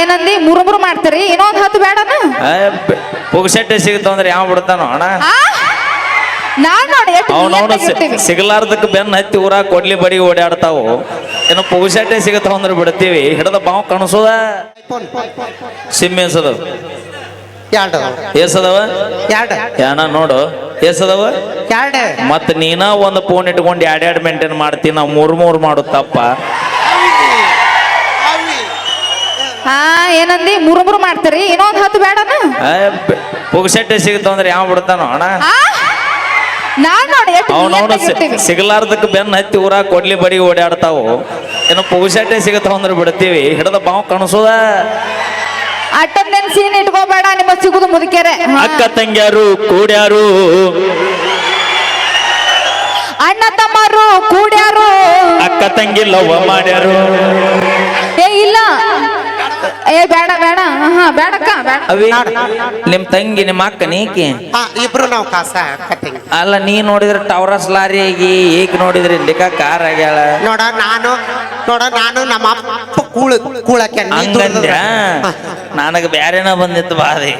ಏನಂದಿ? ಮೂರು ಮೂರು ಮಾಡ್ತೀರಿ? ಇನ್ನೊಂದು ಹತ್ತು ಬೇಡನ? ಪುಗ್ಸಟ್ಟೆ ಸಿಗುತ್ತ ಅಂದ್ರೆ ಯಾವ ಬಿಡ್ತಾನೋ ಅಣ್ಣ? ನಾನ್ ನೋಡಿ ಎಷ್ಟು ಅವನವನು ನಿಯತ್ತಾಗಿರ್ತೀವಿ. ಸಿಗಲಾರ್ದಕ್ಕೆ ಬೆನ್ನ ಹತ್ತಿ ಊರ ಕೊಡ್ಲಿ ಬಡಿ ಓಡಾಡ್ತಾವು. ಏನೋ ಪುಗ್ಸಟ್ಟೆ ಸಿಗುತ್ತಾವ ಅಂದ್ರೆ ಬಿಡ್ತೀವಿ. ಹಿಡದ ಬಾವು ಕಣಸೋದ? ಸಿಮ್ಮೆಸದ ಎಸದವ ಎರಡು ಎಸದವ ಎರಡು ಯಾನ ನೋಡು. ಎಸದವ ಎರಡು ಮತ್ ನೀನ ಒಂದು ಫೋನ್ ಇಟ್ಕೊಂಡು ಎರಡೆರಡು ಮೇಂಟೈನ್ ಮಾಡ್ತೀನಿ ನಾವು ಮೂರ್ ಮೂರ್ ಮಾಡು ತಪ್ಪ. ಹಾ ಏನಂದಿ? ಮೂರು ಮೂರು ಏನೋ ಒಂದು ಹತ್ತು ಬೇಡನ? ಪುಗ್ಸಟ್ಟೆ ಸಿಗುತ್ತೋ ಅಂದ್ರೆ ಯಾವ ಬಿಡ್ತಾನೋ ಅಣ್ಣ? ನಾನ್ ನೋಡಿ ಎಷ್ಟು ಅವನವನು ನಿಯತ್ತಾಗಿರ್ತೀವಿ. ಸಿಗಲಾರ್ದಕ್ಕೆ ಬೆನ್ನ ಹತ್ತಿ ಊರ ಕೊಡ್ಲಿ ಬಡಿ ಓಡಾಡ್ತಾವು ಇನ್ನು ಪುಗ್ಸಟ್ಟೆ ಸಿಗುತ್ತಾವ ಅಂದ್ರೆ ಬಿಡ್ತೀವಿ. ಹಿಡದ ಬಾವು ಕಣಸೋದ. ನೆನ್ ಸೀನ್ ಇಟ್ಕೋಬೇಡ ನಿಮ್ಮ ಸಿಗುದು ಮುದುಕ್ಯಾರೆ ಹಾ. ಅಕ್ಕ ತಂಗ್ಯಾರು ಕೂಡ್ಯಾರು. ಅಣ್ಣ ತಮ್ಮರು ಕೂಡ್ಯಾರು. ಅಕ್ಕ ತಂಗಿ ಲವ್ ಮಾಡ್ಯಾರು. ಏ ಇಲ್ಲ. ಏ ಬೇಡ ಬೇಡ. ಹಾ ಬೇಡಕ್ಕ ಬೇಡ. ಅವಿ ನಿಮ್ ತಂಗಿ ನಿಮ್ಮ ಅಕ್ಕ ನೀಕಿ? ಹಾ ಇಬ್ರು ನಾವು ಕಾಸ ಅಲ್ಲ ನೀ ನೋಡಿದ್ರೆ ಟವರಸ್ ಲಾರಿ ಆಗಿ ಈಗ ನೋಡಿದ್ರೆ ಇಂಡಿಕಾ ಕಾರ್ ಆಗ್ಯಾಳ. ನೋಡ ನಾನು ನೋಡ ನಾನು ನಮ್ಮ ಅಪ್ಪ ಕೂಳ ಕೂಳಕ್ಕೆ ನೀ ನನಗೆ ಹಾ. ನನಗ ಬ್ಯಾರೇನ ಬಂದಿತ್ತು ಬಾದಿ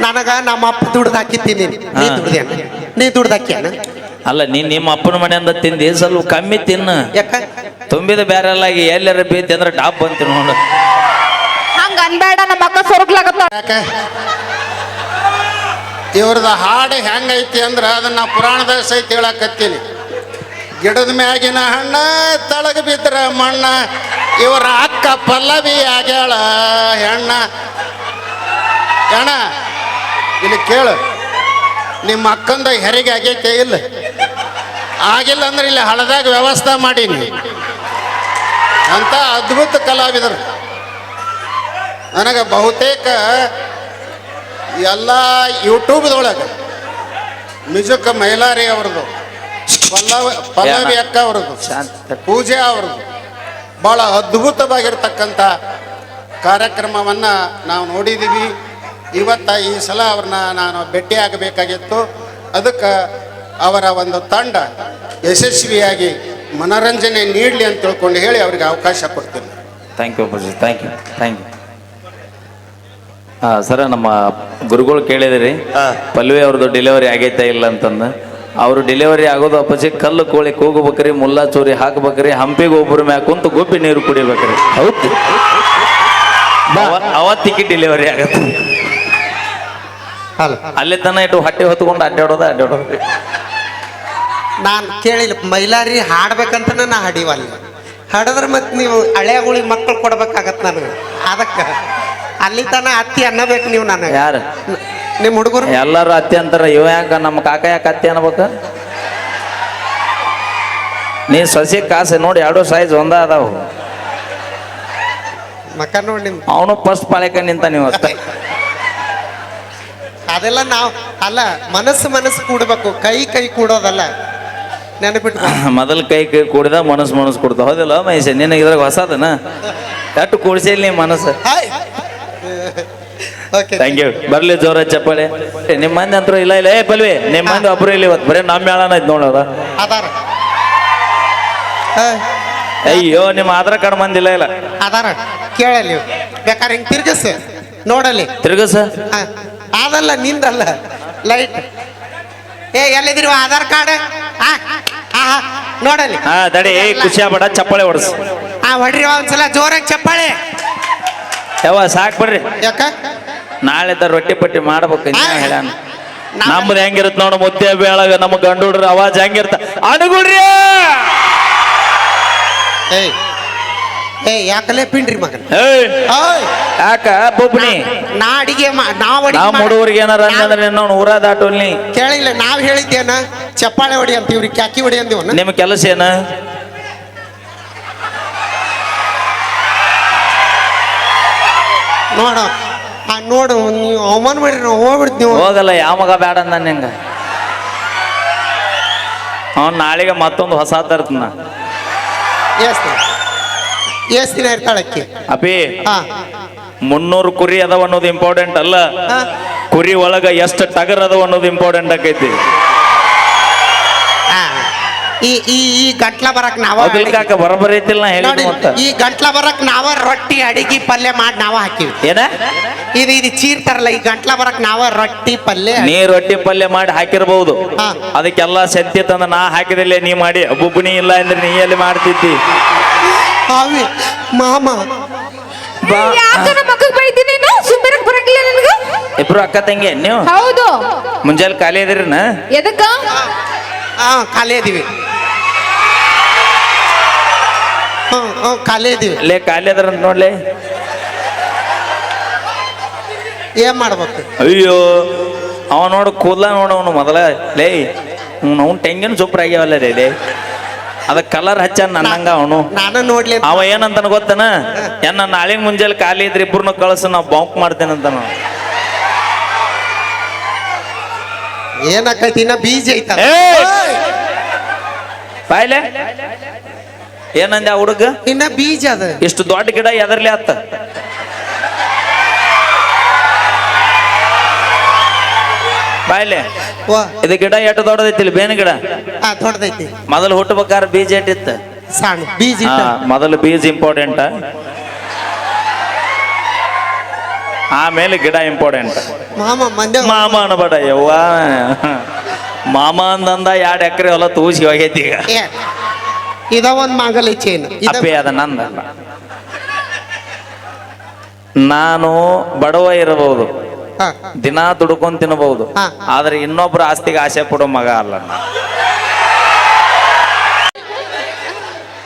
ನನಗ ನಮ್ಮ ಅಪ್ಪ ದುಡ್ದು ಹಾಕಿತ್ತೀನಿ ನೀ ಹಾ. ದುಡ್ದೇನ ನೀ ದುಡ್ದು ಹಾಕ್ಯಾನ? ಅಲ್ಲ ನೀ ನಿಮ್ಮ ಅಪ್ಪನ ಮನೆಯಿಂದ ತಿಂದಿ ಸ್ವಲ್ಪ ಕಮ್ಮಿ ತಿನ್ನು. ಯಾಕ? ತುಂಬಿದ ಬ್ಯಾರೆಲ್ಲಾಗಿ ಎಲ್ಲರ ಬೀತಿ ಅಂದ್ರೆ ಡಾಬ್ ಬಂತು ನೋಡು. ಹಂಗ ಅನ್ಬೇಡ ನಮ್ಮ ಅಕ್ಕ ಸೊರಗ್ಲಾಗತ್ತ. ಯಾಕೆ? ಇವ್ರದ ಹಾಡು ಹೆಂಗೈತಿ ಅಂದ್ರ ಅದನ್ನ ಪುರಾಣದ ಸಹಿತ ಹೇಳಕತ್ತೀನಿ. ಗಿಡದ ಮ್ಯಾಗಿನ ಹಣ್ಣ, ತಳಗ ಬಿದ್ರ ಮಣ್ಣ, ಇವರ ಅಕ್ಕ ಪಲ್ಲವಿ ಆಗ್ಯಾಳ ಹೆಣ್ಣ. ಹೆಣ್ಣ ಇಲ್ಲಿ ಕೇಳು. ನಿಮ್ಮ ಅಕ್ಕಂದ ಹೆರಿಗೆ ಆಗೈತೆ, ಇಲ್ಲ? ಆಗಿಲ್ಲ ಅಂದ್ರೆ ಇಲ್ಲಿ ಹಳದಾಗ ವ್ಯವಸ್ಥೆ ಮಾಡೀನಿ. ಅಂತ ಅದ್ಭುತ ಕಲಾವಿದರು. ನನಗೆ ಬಹುತೇಕ ಎಲ್ಲ ಯೂಟ್ಯೂಬ್ದೊಳಗೆ ಮ್ಯೂಸಿಕ್ ಮೈಲಾರಿ ಅವ್ರದ್ದು ಪಲ್ಲವ ಪಲ್ಲವಿ ಅಕ್ಕ ಅವ್ರದ್ದು ಪೂಜೆ ಅವ್ರದ್ದು ಭಾಳ ಅದ್ಭುತವಾಗಿರ್ತಕ್ಕಂಥ ಕಾರ್ಯಕ್ರಮವನ್ನು ನಾವು ನೋಡಿದ್ದೀವಿ ಇವತ್ತ ಈ ಸಲ ಅವ್ರನ್ನ ನಾನು ಭೇಟಿಯಾಗಬೇಕಾಗಿತ್ತು. ಅದಕ್ಕೆ ಅವರ ಒಂದು ತಂಡ ಯಶಸ್ವಿಯಾಗಿ ಮನೋರಂಜನೆ ನೀಡಲಿ ಅಂತ ತಿಳ್ಕೊಂಡು ಹೇಳಿ ಅವ್ರಿಗೆ ಅವಕಾಶ ಕೊಡ್ತೀನಿ. Thank you thank you thank you ಹಾಂ ಸರ ನಮ್ಮ ಗುರುಗಳು ಕೇಳಿದಿರಿ. ಪಲ್ವಿ ಅವ್ರದ್ದು ಡೆಲಿವರಿ ಆಗೈತೆ ಇಲ್ಲ ಅಂತಂದು. ಅವರು ಡೆಲಿವರಿ ಆಗೋದು ಅಪ್ಪಚಿ ಕಲ್ಲು ಕೋಳಿ ಕೂಗಬೇಕ್ರಿ ಮುಲ್ಲಾ ಚೂರಿ ಹಾಕ್ಬೇಕ್ರಿ ಹಂಪಿಗೆ ಒಬ್ಬರ ಮ್ಯಾಗ ಕುಂತು ಗುಬ್ಬಿ ನೀರು ಕುಡಿಬೇಕ್ರಿ. ಹೌದು. ಅವತ್ತಿಗೆ ಡೆಲಿವರಿ ಆಗತ್ತೆ. ಅಲ್ಲ ಅಲ್ಲಿ ತನ ಇಟ್ಟು ಹೊಟ್ಟೆ ಹೊತ್ಕೊಂಡು ಅಡ್ಡಾಡೋದ ಅಡ್ಡಾಡೋದು ನಾನು ಕೇಳಿಲ್ಲ ಮೈಲಾರಿ ಹಾಡ್ಬೇಕಂತ ನಾ ಹಡಿವಲ್ಲ. ಹಾಡಿದ್ರೆ ಮತ್ತೆ ನೀವು ಹಳೆಯಗಳಿಗೆ ಮಕ್ಕಳು ಕೊಡ್ಬೇಕಾಗತ್ತೆ ನನಗೆ. ಅದಕ್ಕೆ. ಅಲ್ಲಿ ತನ ಅತ್ತಿ ಅನ್ನಬೇಕು ನೀವು ನನಗೆ. ಯಾರು? ನಿಮ್ಮ ಹುಡುಗರು? ಎಲ್ಲರೂ ಅತ್ತಿ ಅಂತಾರ ಇವ ಯಾಕ ನಮ್ಮ ಕಾಕ ಯಾಕೆ ಅತ್ತೆ ಅನ್ಬೇಕ? ನೀ ಸಸಿ ಕಾಸೆ ನೋಡಿ ಎರಡು ಸೈಜ್ ಒಂದ ಅದಾವು. ಮಕ್ಕ ನೋಡಿ ನಿಮ್ ಅವನು ಫಸ್ಟ್ ಪಾಳೆಕ ನಿಂತ ನೀವು ಅದೆಲ್ಲ ನಾವು ಅಲ್ಲ ಮನಸ್ಸು ಮನಸ್ಸು ಕೂಡಬೇಕು. ಕೈ ಕೈ ಕೂಡೋದಲ್ಲ. ನೆನಪಿಟ್ಟು ಮೊದಲ ಕೈ ಕೈ ಕೂಡಿದ ಮನಸ್ಸು ಮನಸ್ಸು ಕೊಡ್ತಾ ಹೌದಿಲ್ಲ ಮಹೇಶ? ನಿನಗೆ ಇದ್ರಾಗ ಹೊಸದನ? ಕಟ್ಟು ಕೂಡಿಸಿಲ್ಲ ನೀ ಮನಸ್ಸು. ಥ್ಯಾಂಕ್ ಯು ಬರ್ಲಿ ಜೋರ ಚಪ್ಪಾಳೆ. ನಿಮ್ಮ ಮಂದಿ ಅಂತರೂ ಇಲ್ಲ ಇಲ್ಲ. ಏ ಪಲ್ವಿ ನಿಮ್ಮ ಮಂದಿ ಒಬ್ರು ಇಲ್ಲಿ ಇವತ್ತು ಬರೀ ನಮ್ಮ ಮೇಳನ ಐತ್ ನೋಡೋದ ಅದಾರ ಅಯ್ಯೋ ನಿಮ್ಮ ಆಧಾರ್ ಕಾರ್ಡ್ ಮಂದಿಲ್ಲ ಇಲ್ಲ ಅದಾರ ಕೇಳಲಿ ನೀವು. ಬೇಕಾದ್ರೆ ಹಿಂಗೆ ತಿರ್ಗಿಸ. ನೋಡಲಿ ತಿರ್ಗಸ. ಹ, ಅದಲ್ಲ ನಿಂದಲ್ಲ. ಲೈಟ್ ಏ ಎಲ್ಲಿದ್ದೀರಿ ಆಧಾರ್ ಕಾರ್ಡ್? ಹಾ ಹಾ ಹಾ, ನೋಡಲಿ ಹಾ ದಡಿ ಏ ಖುಷಿ ಆಗ್ಬೇಡ ಚಪ್ಪಾಳೆ ಹೊಡ್ಸು. ಆ ಹೊಡ್ರಿ ಒಂದ್ಸಲ. ಜೋರಾಗಿ ಚಪ್ಪಾಳೆ. ಯಾವ ಸಾಕ್ ಬಿಡ್ರಿ. ಯಾಕ? ನಾಳೆ ತರ ರೊಟ್ಟಿ ಪಟ್ಟಿ ಮಾಡ್ಬೇಕು ಹೇಳ ಆ. ಹೇಳ್ಯಾನ? ನಾವ್- ನಮ್ದು ಹೆಂಗಿರುತ್ತೆ ನೋಡು ಮುದ್ದೆ ಬೇಳಗ ನಮ್ಮ ಗಂಡು ಹುಡ್ರ ಅವಾಜ್ ಹೆಂಗಿರ್ತ. ಅನುಗುಡ್ರಿ ಏಯ್ ಏಯ್ ಯಾಕಲೇ ಪಿಂಡ್ರಿ ಮಗನ? ಏಯ್ ಓಯ್ ಯಾಕ ಬೊಬ್ಬನಿ ನಾ ಅಡಿಗೆ ಮಾ ನಾವ್ ಅಡಿಗೆ ನಾವ್ ಮಾಡ್- ಹುಡುಗರಿಗೆ ಏನಾರ ಅಂದ್ರೆ ನಿನ್ನ ಊರ ದಾಟೋಲ್ನಿ ಕೇಳಿಲ್ಲ ನಾವ್ ಹೇಳಿದ್ದೇನ? ಚಪ್ಪಾಳೆ ಹೊಡಿ ಅಂತ ಇವ್ರಿಗೆ ಕ್ಯಾಕಿ ಹೊಡಿ ಅಂದಿವನ ನಿಮ್ ಕೆಲಸ ಏನ? ನೋಡ ಆ ನೋಡು ನೀವು ಅವಮಾನ ಮಾಡಿರಿ ನಾವು ಹೋಗ್ಬಿಡ್ತೀವಿ ಹೋಗಲ್ಲ ಯಾವ ಮಗ ಬೇಡ ಅಂದ ನಿಂಗ. ಅವ್ನು ನಾಳೆಗೆ ಮತ್ತೊಂದು ಹೊಸ ತರ್ತನ. ಎಸ್ ದಿನ ಇರ್ತಾಳೆ ಅಕ್ಕಿ. ಅಪಿ ಹಾ. ಮುನ್ನೂರು ಕುರಿ ಅದಾವ ಅನ್ನೋದು ಇಂಪಾರ್ಟೆಂಟ್ ಅಲ್ಲ. ಕುರಿ ಒಳಗ ಎಷ್ಟು ಟಗರ್ ಅದಾವ ಅನ್ನೋದು ಇಂಪಾರ್ಟೆಂಟ್ ಆಕೈತಿ. ಈ ಈ ಈ ಗಂಟ್ಲ ಬರಕ್ ನಾವ ಅದಿಲ್ ಕಾಕ ಬರಬರಿ ಐತಿಲ್ಲ ನಾ ನೋಡಿ ಹೇಳಿದ್ದು ಈ ಗಂಟ್ಲ ಬರಕ್ ನಾವ ರೊಟ್ಟಿ ಅಡಿಗೆ ಪಲ್ಯ ಮಾಡಿ ನಾವ ಹಾಕಿವಿ. ಏನ? ಇದು ಇದು ಚೀರ್ತಾರಲ್ಲ ಈ ಗಂಟ್ಲ ಬರಕ್ ನಾವ ರೊಟ್ಟಿ ಪಲ್ಯ ನೀ ರೊಟ್ಟಿ ಪಲ್ಯ ಮಾಡಿ ಹಾಕಿರ್ಬಹುದು ಹಾ. ಅದಕ್ಕೆಲ್ಲ ಸತ್ಯ ತಂದ ನಾ ಹಾಕಿದಿಲ್ಲ ನೀ ಮಾಡಿ. ಒಬ್ಬೊಬ್ಬನಿ ಇಲ್ಲ ಅಂದ್ರೆ ನೀ ಎಲ್ಲಿ ಮಾಡ್ತಿದ್ದಿ? ಅವಿ ಮಾಮ. ಯಾಕ ನಮ್ಮ ಬೈತೀನಿ ನೀನು? ಸುಮ್ಮನೆ ಬರಂಗಿಲ್ಲ ನಿನಗ? ಇಬ್ರು ಅಕ್ಕ ತಂಗಿ ನೀವು? ಹೌದು. ಮುಂಜಾನೆ ಖಾಲಿ ಅದಿರಿನ ಎದಕ್ಕ? ಆ ಖಾಲಿ ಇದೀವಿ. ಹ್ಮ್ ಹ್ಞೂ ಖಾಲಿ ಇದೀವಿ. ಲೇ ಖಾಲಿ ಅದ್ರ ಅಂತ ನೋಡ್ಲಿ. ಏನ್ ಮಾಡ್ಬೇಕು? ಅಯ್ಯೋ ಅವ ನೋಡು ಕೂದಲ ನೋಡು ಅವನು ಮೊದಲ. ಲೇ ಅವ್ನು ತೆಂಗಿನ ಸೂಪರ್ ಆಗ್ಯಾವಲ್ಲ ರೀ ಲೇ. ಅದ ಕಲರ್ ಹಚ್ಚ ನನ್ನಂಗ ಅವನು. ನಾನು ನೋಡ್ಲಿ. ಅವ ಏನಂತಾನ ಗೊತ್ತನ? ಏನ ನಾಳೆ ಮುಂಜಾನೆ ಖಾಲಿ ಇದ್ರೆ ಇಬ್ಬರನ್ನ ಕಳ್ಸ ನಾವು ಬಾಂಕ್ ಮಾಡ್ತೇನೆ ಅಂತ ಏನಾಕೈತಿ? ಇನ್ನ ಬೀಜ ಐತ ಬಾಯ್ಲೆ. ಏನಂದ ಆ ಹುಡುಗ? ಇನ್ನ ಬೀಜ ಅದ. ಇಷ್ಟು ದೊಡ್ಡ ಗಿಡ ಎದರ್ಲಿ ಆತ. ಬಾಯ್ಲೆ ಇದು ಗಿಡ ಎಷ್ಟು ದೊಡ್ಡದೈತಿಲ್ಲ ಬೇನ ಗಿಡ? ದೊಡ್ಡದೈತಿ. ಮೊದಲು ಹುಟ್ಟಬೇಕಾರ ಬೀಜ ಎಷ್ಟಿತ್ತು ಸಣ್ಣ ಬೀಜ ಮೊದಲು ಬೀಜ ಇಂಪಾರ್ಟೆಂಟ್ ಆಮೇಲೆ ಗಿಡ ಇಂಪಾರ್ಟೆಂಟ್ ಮಾಮ ಅನ್ಬೇಡ ಯವ್ವ. ಮಾಮ ಅಂದಂದ ಎರಡು ಎಕರೆ ಎಲ್ಲ ತೂಸಿ ಹೋಗೈತಿ ಈಗ. ಇದ ಒಂದ್ ಮಾಂಗಲ್ಯ ಚೇನ್ ಅಪ್ಪಿ ಅದ ನಂದ. ನಾನು ಬಡವ ಇರಬಹುದು. ದಿನ ದುಡ್ಕೊಂಡ್ ತಿನ್ನಬಹುದು. ಆದ್ರೆ ಇನ್ನೊಬ್ರ ಆಸ್ತಿಗೆ ಆಸೆ ಪಡೋ ಮಗ ಅಲ್ಲ.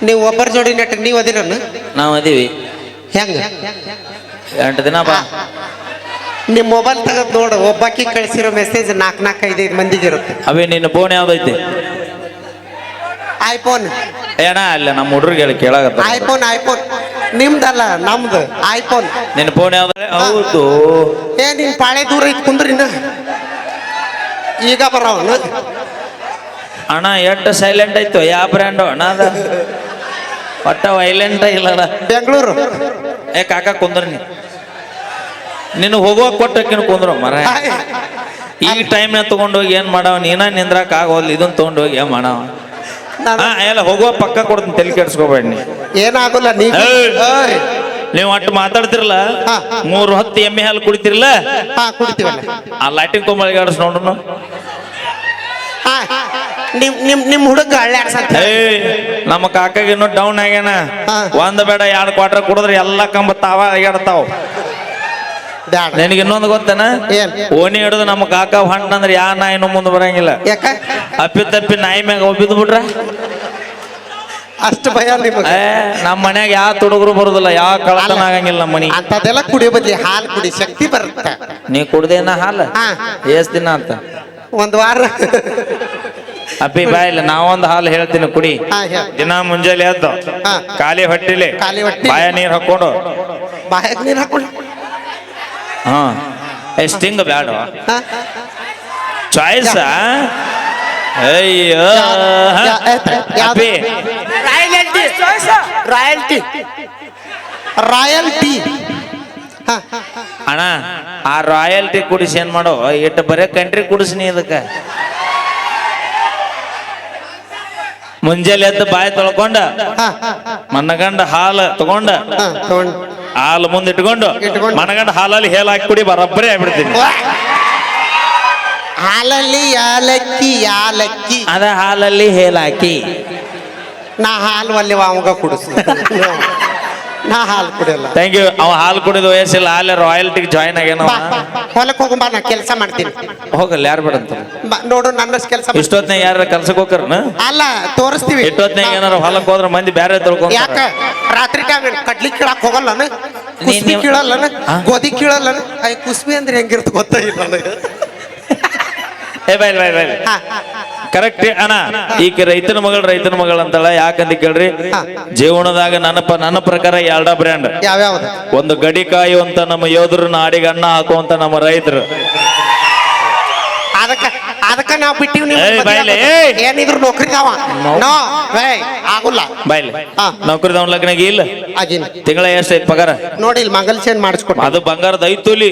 ನೀವು ಒಬ್ಬರ ಜೋಡಿ ನೆಟ್ ನೀವ್ ಅದಿರನ್ನ ನಾವ್ ಅದೀವಿ. ಹೆಂಗ? ಎಂಟು ದಿನ ಬಾ. ನಿಮ್ ಮೊಬೈಲ್ ತಗದ್ ನೋಡು ಒಬ್ಬಾಕಿ ಕಳಿಸಿರೋ ಮೆಸೇಜ್ ನಾಲ್ಕು ನಾಲ್ಕು ಐದೈದು ಮಂದಿಗೆ ಇರುತ್ತೆ. ಅವೇ ನಿನ್ನ ಫೋನ್ ಯಾವ್ದೈತಿ? ಐಫೋನ್. ಏನ ಅಲ್ಲ ನಮ್ಮ ಹುಡುಗರಿಗೆ ಹೇಳಿ ಕೇಳಾಗತ್ತ ಐಫೋನ್ ಐಫೋನ್. ನಿಮ್ದಲ್ಲ ನಮ್ದು ಐಫೋನ್. ನಿನ್ನ ಫೋನ್ ಯಾವ್ದ್ರೆ? ಹೌದು. ಏ ನಿನ್ ಪಾಳೆ ದೂರ ಕುಂದ್ರಿನ ಕುಂದ್ರಿ ಇನ್ನ. ಈಗ ಬರೋನು ಅಣ್ಣ ಎಷ್ಟು ಸೈಲೆಂಟ್ ಆಯ್ತು? ಯಾವ ಬ್ರ್ಯಾಂಡು ಅಣ್ಣ ಅದ. ಒಟ್ಟ ವೈಲೆಂಟ್ ಇಲ್ಲ ಬೆಂಗಳೂರು. ಏ ಕಾಕ ಕುಂದ್ರಿ ನೀ. ನಿನ್ನ ಹೋಗೋ ಕೊಟ್ಟಕ್ಕಿನ ಕುಂದ್ರು ಮರ. ಈ ಟೈಮ್ನ ತಗೊಂಡೋಗಿ ಏನು ಮಾಡವ? ನೀನ ನಿಂದ್ರಕ್ಕೆ ಆಗೋಲ್ಲ ಇದನ್ನ ತಗೊಂಡೋಗಿ ಏನ್ ಮಾಡವ? ಎಲ್ಲ ಹೋಗುವ ಪಕ್ಕ ಕೊಡ್ತೀನಿ ತಲೆ ಕೆಡ್ಸ್ಕೋಬೇಡಿ ನೀ ಏನಾಗೋಲ್ಲ ನೀ ಏಯ್! ಏಯ್! ನೀವು ಅಟ್ಟು ಮಾತಾಡ್ತಿರಲ್ಲ ಹಾ. ಮೂರು ಹತ್ತು ಎಮ್ಮೆ ಹಾಲು ಕುಡಿತಿರಲ್ಲ ಹಾ ಕುಡಿತೀವಲ್ಲ ಆ ಲೈಟಿಂಗ್ ಕೊಂಬಳಿಗೆ ಆಡಿಸ್ ನೋಡ್ರು ಹಾ ನಿಮ್ ನಿಮ್ ನಿಮ್ ಹುಡುಗ ಏಯ್ ನಮ್ಮ ಕಾಕಾಗ ಇನ್ನೂ ಡೌನ್ ಆಗ್ಯಾನ ಹಾ. ಒಂದ್ ಬೇಡ ಎರಡು ಕ್ವಾರ್ಟರ್ ಕುಡಿದ್ರೆ ಎಲ್ಲ ಕಂಬ ತಾವ ಅಯ್ಯಾಡ್ತಾವ ಬ್ಯಾಡ. ನಿನಗೆ ಇನ್ನೊಂದು ಗೊತ್ತೇನ? ಏನ್? ಓಣಿ ಹಿಡಿದು ನಮ್ಮ ಕಾಕ ಹೊಂಟ ಅಂದ್ರೆ ಯಾ ನಾಯಿನೂ ಮುಂದೆ ಬರಂಗಿಲ್ಲ. ಯಾಕ? ಅಪ್ಪಿ ತಪ್ಪಿ ನಾಯಿ ಮ್ಯಾಗ ಒಬ್ಬಿದ್ ಬಿಡ್ರ ಅಷ್ಟು ಭಯ ನಿಮಗೆ? ಏ ನಮ್ಮ ಮನ್ಯಾಗ ಯಾವ ತುಡುಗರು ಬರುದಿಲ್ಲ ಯಾವ ಕಳತನ ಆಗಂಗಿಲ್ಲ ನಮ್ಮ ಮನಿ. ಅಂತದೆಲ್ಲ ಕುಡಿಯೋ ಬದ್ಲಿ ಹಾಲು ಕುಡಿ ಶಕ್ತಿ ಬರುತ್ತೆ. ನೀ ಕುಡ್ದೇನ ಹಾಲು? ಹಾ. ಎಷ್ಟ್ ದಿನ ಅಂತ ಒಂದ್ ವಾರ. ಅಪ್ಪಿ ಬಾಯಿಲ್ಲ ನಾವೊಂದು ಹಾಲು ಹೇಳ್ತೀನಿ ಕುಡಿ. ಹಾ ಹೇಳ. ದಿನ ಮುಂಜಾನೆ ಎದ್ದು. ಹಾ. ಖಾಲಿ ಹೊಟ್ಟಿಲಿ. ಖಾಲಿ ಹೊಟ್ಟಿಲಿ. ಬಾಯ ನೀರ್ ಹಾಕೊಂಡು ಬಾಯಾಗ ನೀರ್ ಹಾಕೊಂಡು ಹಾ. ಸ್ಟಿಂಗ್ ಹಾ? ಚಾಯ್ಸ ಅಯ್ಯೋ. ರಾಯಲ್ಟಿ ರಾಯಲ್ಟಿ ರಾಯಲ್ಟಿ ಹಾ ಅಣ್ಣ ಆ ರಾಯಲ್ಟಿ ಕುಡಿಸಿ ಏನ್ ಮಾಡೋ? ಇಟ್ಟು ಬರೇ ಕಂಟ್ರಿ ಕುಡಿಸ್ನಿ ಇದಕ್ಕೆ. ಮುಂಜಾನೆ ಎದ್ದು ಬಾಯಿ ತೊಳ್ಕೊಂಡ ಹಾ ಮನ್ನಗಂಡ ಹಾಲು ತಗೊಂಡು. ಹಾಲು ಮುಂದೆ ಇಟ್ಕೊಂಡು ಇಟ್ಕೊಂಡು. ಮನಗಂಡ ಹಾಲಲ್ಲಿ ಹೇಲ್ ಹಾಕಿ ಕುಡಿ ಬರಬ್ಬರಿ ಆಗ್ಬಿಡ್ತೀನಿ. ಹಾಲಲ್ಲಿ ಯಾಲಕ್ಕಿ ಯಾಲಕ್ಕಿ. ಅದ ಹಾಲಲ್ಲಿ ಹೇಲ್ ಹಾಕಿ. ನಾ ಹಾಲು ಅಲ್ಲಿ ವಾಮಗ ಕುಡಿಸ್ ನಾ ಹಾಲು ಕುಡಿಯಲ್ಲ. ಥ್ಯಾಂಕ್ ಯು ಅವ ಹಾಲು ಕುಡಿದ ವಯಸ್ಸಿಲ್ಲ ಹಾಲೆ ರಾಯಲ್ಟಿಗೆ ಜಾಯಿನ್ ಆಗ್ಯಾನ ಬಾ ಹೊಲಕ್ಕೆ ಹೋಗುಂಬ ನಾ ಕೆಲಸ ಮಾಡ್ತೀನಿ. ಹೋಗಲ್ಲ ಯಾರು ಬಿಡಂತ ಬಾ ನೋಡು ನನ್ನ ಕೆಲಸ ಇಷ್ಟೊತ್ನಾಗ ಯಾರ ಕೆಲ್ಸಕ್ಕೆ ಹೋಗ್ತಾರನ ಅಲ್ಲ ತೋರಿಸ್ತೀವಿ. ಇಷ್ಟೊತ್ನಾಗ ಏನಾರ ಹೊಲಕ್ಕೆ ಹೋದ್ರ ಮಂದಿ ಬೇರೆ ತಿಳ್ಕೊಂತಾರ. ಯಾಕ? ರಾತ್ರಿ ಟೈಮ್ ಕಡ್ಲಿ ಕೀಳಕ್ ಹೋಗಲ್ಲನ ಕುಸ್ಬಿ ಕೀಳಲ್ಲನ ಆ? ಗೋಧಿ ಕೀಳಲ್ಲನ ಐ ಕುಸ್ಬಿ ಅಂದ್ರೆ ಹೆಂಗಿರ್ತ ಗೊತ್ತಾಗಿಲ್ಲ ನನಗೆ. ಏ ಕರೆಕ್ಟ್ ಅಣ್ಣ. ಈಗ ರೈತನ ಮಗಳು ರೈತನ ಮಗಳು ಅಂತಾಳ ಯಾಕಂತ ಕೇಳ್ರಿ? ಜೀವನದಾಗ ನನ್ನ ನನ್ನ ಪ್ರಕಾರ ಎರಡ ಬ್ರ್ಯಾಂಡ್ ಒಂದು ಗಡಿ ಕಾಯುವಂತ ನಮ್ಮ ಯೋಧರು ನಾಡಿಗೆ ಅನ್ನ ಹಾಕುವಂತ ನಮ್ಮ ರೈತರು. ಅದಕ್ಕ ನಾವು ನಾವ್ ಬಿಟ್ಟಿವ್ ಏಯ್, ಬಾಯ್ಲೆ, ಏಯ್. ಏನಿದ್ರು ನೌಕರಿದಾವ. ನೋ ಏ ಆಗುಲ್ಲ. ಬಾಯ್ಲಿ ಲಗ್ನಾಗ ಇಲ್ಲ. ತಿಂಗಳ ಎಷ್ಟೈತ್ ಪಗಾರ? ನೋಡಿ ಇಲ್ಲಿ ಮಂಗಲ್ ಚೇನ್ ಮಾಡಿಸ್ಕೊಂಡು ಅದು ಬಂಗಾರದ ಐತು ತೊಲಿ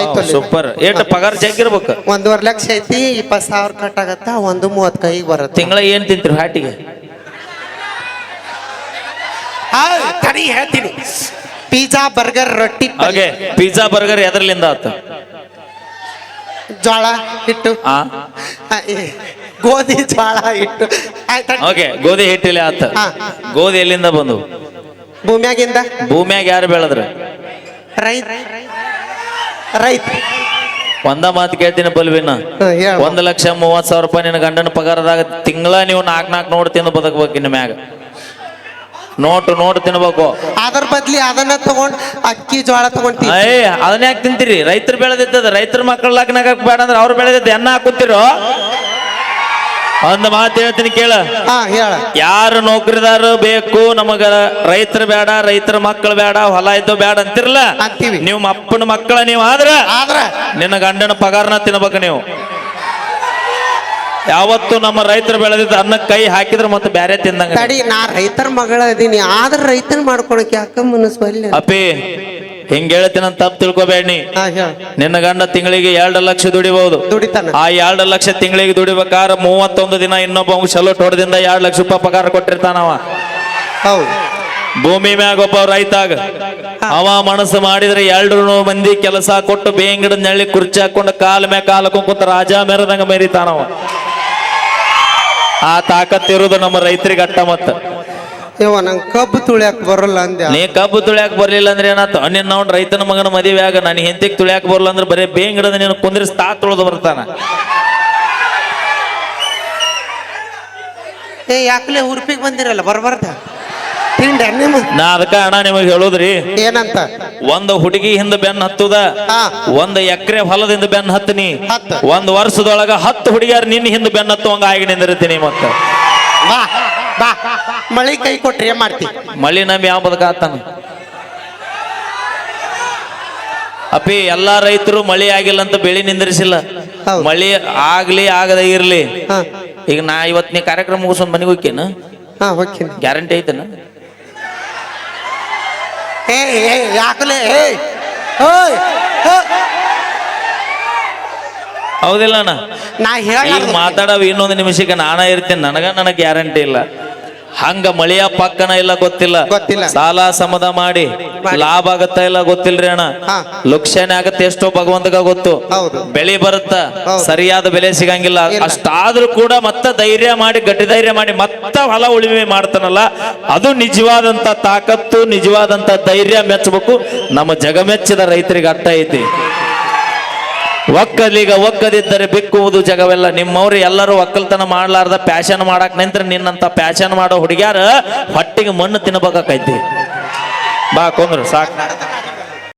ಐದ್ ತೊಲಿ. ಸೂಪರ್. ಏಟ್ ಪಗಾರ ಜಗ್ಗಿರ್ಬೇಕು ಒಂದೂವರೆ ಲಕ್ಷ ಐತಿ ಇಪ್ಪತ್ತು ಸಾವಿರ ಕಟ್ ಆಗತ್ತ ಒಂದು ಮೂವತ್ ಕೈಗೆ ಬರುತ್ತೆ. ತಿಂಗಳ ಏನ್ ತಿಂತೀರಿ ಹಾಟಿಗೆ? ಆ, ತಡಿ ಹೇಳ್ತೀನಿ. ಪಿಜ್ಜಾ ಬರ್ಗರ್ ರೊಟ್ಟಿ ಪಲ್ಯ, ಪಿಜ್ಜಾ ಬರ್ಗರ್ ಎದರ್ಲಿಂದ ಆತ. ಜೋಳ ಹಿಟ್ಟು. ಆ. ಗೋಧಿ ಜೋಳ ಹಿಟ್ಟು. ಆಯ್ತಾ? ಓಕೆ ಗೋಧಿ ಹಿಟ್ಟಿಲ್ಲ ಆತ. ಹಾ. ಗೋಧಿ ಎಲ್ಲಿಂದ ಬಂದು? ಭೂಮ್ಯಾಗಿಂದ. ಭೂಮ್ಯಾಗ ಯಾರು ಬೆಳೆದ್ರ? ರೈತ. ರೈತ. ಒಂದ ಮಾತು ಕೇಳ್ತೀನಿ ಬಲ್ವಿನ. ಹ್ಮ್, ಹೇಳು. ಒಂದ್ ಲಕ್ಷ ಮೂವತ್ ಸಾವಿರ ರೂಪಾಯಿ ನಿನ್ನ ಗಂಡನ ಪಗಾರದಾಗ ತಿಂಗಳ ನೀವು ನಾಲ್ಕ್ ನಾಲ್ಕು ನೋಡ್ತೀನಿ ತಿಂದು ಬದುಕ್ಬೇಕು ಇನ್ನು ಮ್ಯಾಗ. ನೋಟು ನೋಟ್ ತಿನ್ಬೇಕು. ಅದ್ರ ಬದ್ಲಿ ಅದನ್ನ ತಗೊಂಡ್ ಅಕ್ಕಿ ಜೋಳ ತಗೊಂಡ್ ಏ ಅದನ್ನ ಯಾಕೆ ತಿಂತೀರಿ? ರೈತರು ಬೆಳೆದಿದ್ದದ ರೈತರ ಮಕ್ಕಳ ಲಗ್ನ ಬೇಡ ಅಂದ್ರೆ ಅವ್ರು ಬೆಳೆದಿದ್ದ ಎನ್ನ ಹಾಕುತ್ತೀರೋ ಒಂದ್ ಮಾತು ಹೇಳ್ತೀನಿ ಕೇಳ. ಯಾರು ನೌಕರಿದಾರ ಬೇಕು ನಮಗ ರೈತರ ಬೇಡ ರೈತರ ಮಕ್ಕಳು ಬೇಡ ಹೊಲ ಇದ್ದು ಬೇಡ ಅಂತಿರ್ಲ. ನೀವು ಅಪ್ಪನ ಮಕ್ಕಳ ನೀವು ಆದ್ರ ಆದ್ರ? ನಿನ್ನ ಗಂಡನ ಪಗಾರನ ತಿನ್ಬೇಕು ನೀವು. ಯಾವತ್ತು ನಮ್ಮ ರೈತರು ಬೆಳೆದಿದ್ದ ಅನ್ನ ಕೈ ಹಾಕಿದ್ರೆ ಮತ್ತೆ ಬ್ಯಾರೆ ತಿಂದಂಗ ತಡಿ ನಾ ರೈತರ ಮಗಳ ಅದೀನಿ ಆದ್ರೆ ರೈತನ ಮಾಡ್ಕೊಳಕ್ ಯಾಕ ಮನಸ್ಸಲ್ಲಿ ಅಪ್ಪಿ ಹಿಂಗ ಹೇಳ್ತೀನಿ ಅಂತ ತಪ್ಪು ತಿಳ್ಕೊಬೇಡಿ. ನಿನ್ನ ಗಂಡ ತಿಂಗಳಿಗೆ ಎರಡು ಲಕ್ಷ ದುಡಿಬಹುದು ದುಡಿತಾನ? ಆ ಎರಡು ಲಕ್ಷ ತಿಂಗಳಿಗೆ ದುಡಿಬೇಕಾರ ಮೂವತ್ತೊಂದು ದಿನ ಇನ್ನೊಬ್ಬ ಚಲೋ ತೋಟದಿಂದ ಎರಡು ಲಕ್ಷ ರೂಪಾಯಿ ಪಗಾರ ಕೊಟ್ಟಿರ್ತಾನವ ಹೌದು. ಭೂಮಿ ಮ್ಯಾಗ ಒಬ್ಬ ರೈತಾಗ. ಅವ ಮನಸ್ಸು ಮಾಡಿದ್ರೆ ಎರಡು ಮಂದಿ ಕೆಲಸ ಕೊಟ್ಟು ಬೇಂಗಿಡ ನೆಳ್ಳಿ ಕುರ್ಚಿ ಹಾಕೊಂಡು ಕಾಲ ಮ್ಯಾಗ ಕಾಲ ಕುಂತ ರಾಜ ಮೆರದಂಗ ಮೆರಿತಾನವ ಆ ತಾಕತ್ತಿರುವುದು ನಮ್ಮ ರೈತರಿಗೆ ಅಟ್ಟ ಮತ್ತ. ಇವ ನಂಗೆ ಕಬ್ಬು ತುಳಿಯಾಕ ಬರಲ್ಲ ಅಂದ್ಯ? ನೀ ಕಬ್ಬು ತುಳಿಯಾಕ ಬರ್ಲಿಲ್ಲ ಅಂದ್ರೆ ಏನಾತ? ನಿನ್ನ ನಾವು ರೈತನ ಮಗನ ಮದುವೆ ಆಗ ನಾನು ಹೆಂತಿಗೆ ತುಳಿಯಾಕ ಬರಲ್ಲ ಅಂದ್ರೆ ಬರೀ ಬೇಂಗಿಡದ ನೀನು ಕುಂದ್ರಿಸಿ ತಾ ತುಳಿದು ಬರ್ತಾನ. ಏ ಯಾಕಲೇ ಉಡುಪಿಗೆ ಬಂದಿರಲ್ಲ? ಬರ್ಬಾರ್ದ ತಿಂಡ ನಿಮ್ ನಾ ಅದಕ್ಕ ಅಣ್ಣ ನಿಮಗೆ ಹೇಳುದ್ರಿ. ಏನಂತ? ಒಂದು ಹುಡುಗಿ ಹಿಂದ ಬೆನ್ ಹತ್ತುದ ಒಂದ್ ಎಕರೆ ಹೊಲದಿಂದ ಬೆನ್ ಹತ್ತನಿ ಹತ್ತು. ಒಂದ್ ವರ್ಷದೊಳಗ ಹತ್ತು ಹುಡುಗಿಯರ್ ನಿನ್ನ ಹಿಂದ ಬೆನ್ ಹತ್ತುವಂಗ ಆಗಿ ನಿಂದಿರ್ತೀನಿ ಮತ್ತ. ಬಾ ಬಾ. ಮಳಿ ಕೈ ಕೊಟ್ರಿ ಏನ್ ಮಾಡ್ತಿ? ಮಳಿ ನಮ್ ಯಾವ ಆತನ? ಅಪ್ಪಿ ಎಲ್ಲಾ ರೈತರು ಮಳಿ ಆಗಿಲ್ಲ ಅಂತ ಬೆಳಿ ನಿಂದಿರಿಸಿಲ್ಲ. ಮಳಿ ಆಗ್ಲಿ ಆಗದ ಇರ್ಲಿ. ಈಗ ನಾ ಇವತ್ ನೀ ಕಾರ್ಯಕ್ರಮ ಮುಗಿಸ್ಕೊಂಡ್ ಮನೆಗೆ ಹೋಗ್ಕೇನ? ಗ್ಯಾರಂಟಿ ಐತನ? ಏ ಏ ಯಾಕಲೆ? ಏಯ್ ಓಯ್. ಹೌದಿಲ್ಲ ಅಣ್ಣ. ನಾ ಹೇಳ ಈಗ ಮಾತಾಡವ ಇನ್ನೊಂದು ನಿಮಿಷಕ್ಕೆ ನಾನೇ ಇರ್ತೀನಿ. ನನಗ ನನಗೆ ಗ್ಯಾರಂಟಿ ಇಲ್ಲ. ಹಂಗ ಮಳೆಯ ಪಕ್ಕನ ಇಲ್ಲ ಗೊತ್ತಿಲ್ಲ ಗೊತ್ತಿಲ್ಲ. ಸಾಲ ಸಮದ ಮಾಡಿ. ಲಾಭ ಆಗತ್ತ ಇಲ್ಲ ಗೊತ್ತಿಲ್ರಿ ಅಣ್ಣ. ಲುಕ್ಷಾನೆ ಆಗತ್ತೆ ಎಷ್ಟೋ ಭಗವಂತಗ ಗೊತ್ತು. ಬೆಳೆ ಬರುತ್ತ ಸರಿಯಾದ ಬೆಲೆ ಸಿಗಂಗಿಲ್ಲ. ಅಷ್ಟಾದ್ರೂ ಕೂಡ ಮತ್ತೆ ಧೈರ್ಯ ಮಾಡಿ ಗಟ್ಟಿ ಧೈರ್ಯ ಮಾಡಿ ಮತ್ತ ಹೊಲ ಉಳಿಮೆ ಮಾಡ್ತಾನಲ್ಲ ಅದು ನಿಜವಾದಂತ ತಾಕತ್ತು ನಿಜವಾದಂತ ಧೈರ್ಯ ಮೆಚ್ಚಬೇಕು ನಮ್ಮ ಜಗಮೆಚ್ಚಿದ ರೈತರಿಗೆ ಅರ್ಥ ಐತಿ ಒಕ್ಕಲಿಗ ಒಕ್ಕದಿದ್ದರೆ ಬಿಕ್ಕುವುದು ಜಗವೆಲ್ಲ. ನಿಮ್ಮವ್ರು ಎಲ್ಲರೂ ಒಕ್ಕಲ್ತನ ಮಾಡ್ಲಾರ್ದ ಪ್ಯಾಶನ್ ಮಾಡಕ್ ನಿಂತ್ರೆ ನಿನ್ನಂತ ಪ್ಯಾಶನ್ ಮಾಡೋ ಹುಡುಗ್ಯಾರ ಹೊಟ್ಟಿಗೆ ಮಣ್ಣು ತಿನ್ಬೇಕಾಕೈತಿ. ಬಾ ಕೊಂದ್ರು, ಸಾಕು.